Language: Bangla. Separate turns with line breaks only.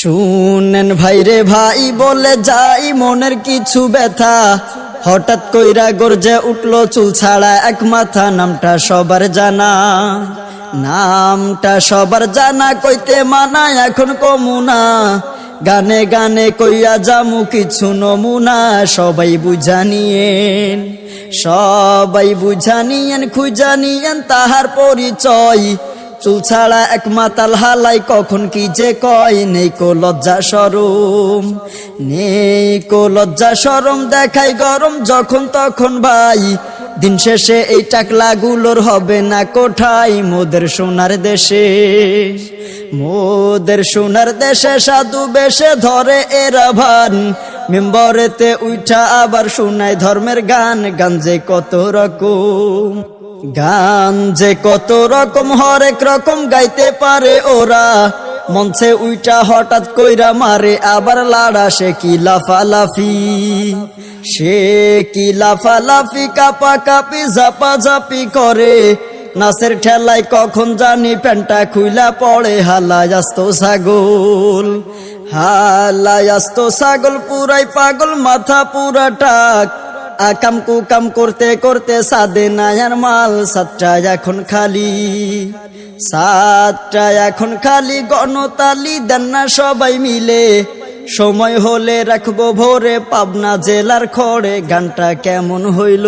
শুনেন ভাই রে ভাই, বলে যাই মনের কিছু ব্যথা। হঠাৎ কইরা গর্জে উঠল চুল ছাড়া এক মাথা, নামটা সবার জানা। নামটা সবার জানা, কইতে মানা এখন কমুনা। গানে গানে কইয়া জামু কিছু নমুনা, সবাই বুঝানিয়েন সবাই বুঝানিয়েন খুঁজানিয়েন তাহার পরিচয়। চুল ছাড়া এক মাতাল হালাই কখন কি যে কয়? নেই কো লজ্জা সরম, নেই কো লজ্জা সরম, দেখাই গরম যখন তখন ভাই। দিন শেষে এই টাকলাগুলোর হবে না কোঠাই মোদের সোনার দেশে, মোদের সোনার দেশে সাধু বেশে ধরে এরা ভান। মেম্বরেতে উঠা আবার শোনায় ধর্মের গান গান যে কত রকম। গান যে কত রকম, হরেক রকম গাইতে পারে ওরা। মঞ্চে উইটা হঠাৎ কইরা মারে, আবার লাড়া, সে কি লাফালাফি? সে কি লাফালাফি, কাপা কাপি, ঝাপা ঝাপি করে। নাচের ঠেলায় কখন জানি প্যান্টা খুইলা পড়ে, হালায় আস্ত ছাগল। হালায় আস্ত ছাগল, পুরাই পাগল, মাথা পুরা টাক। আকাম কুকাম করতে করতে সাদে নায়ার মাল সাতটা এখন খালি। সাতটা এখন খালি, গণতালি দেন না সবাই মিলে। সময় হলে রাখব ভোরে, পাবনা জেলার খড়ে গানটা কেমন হইল?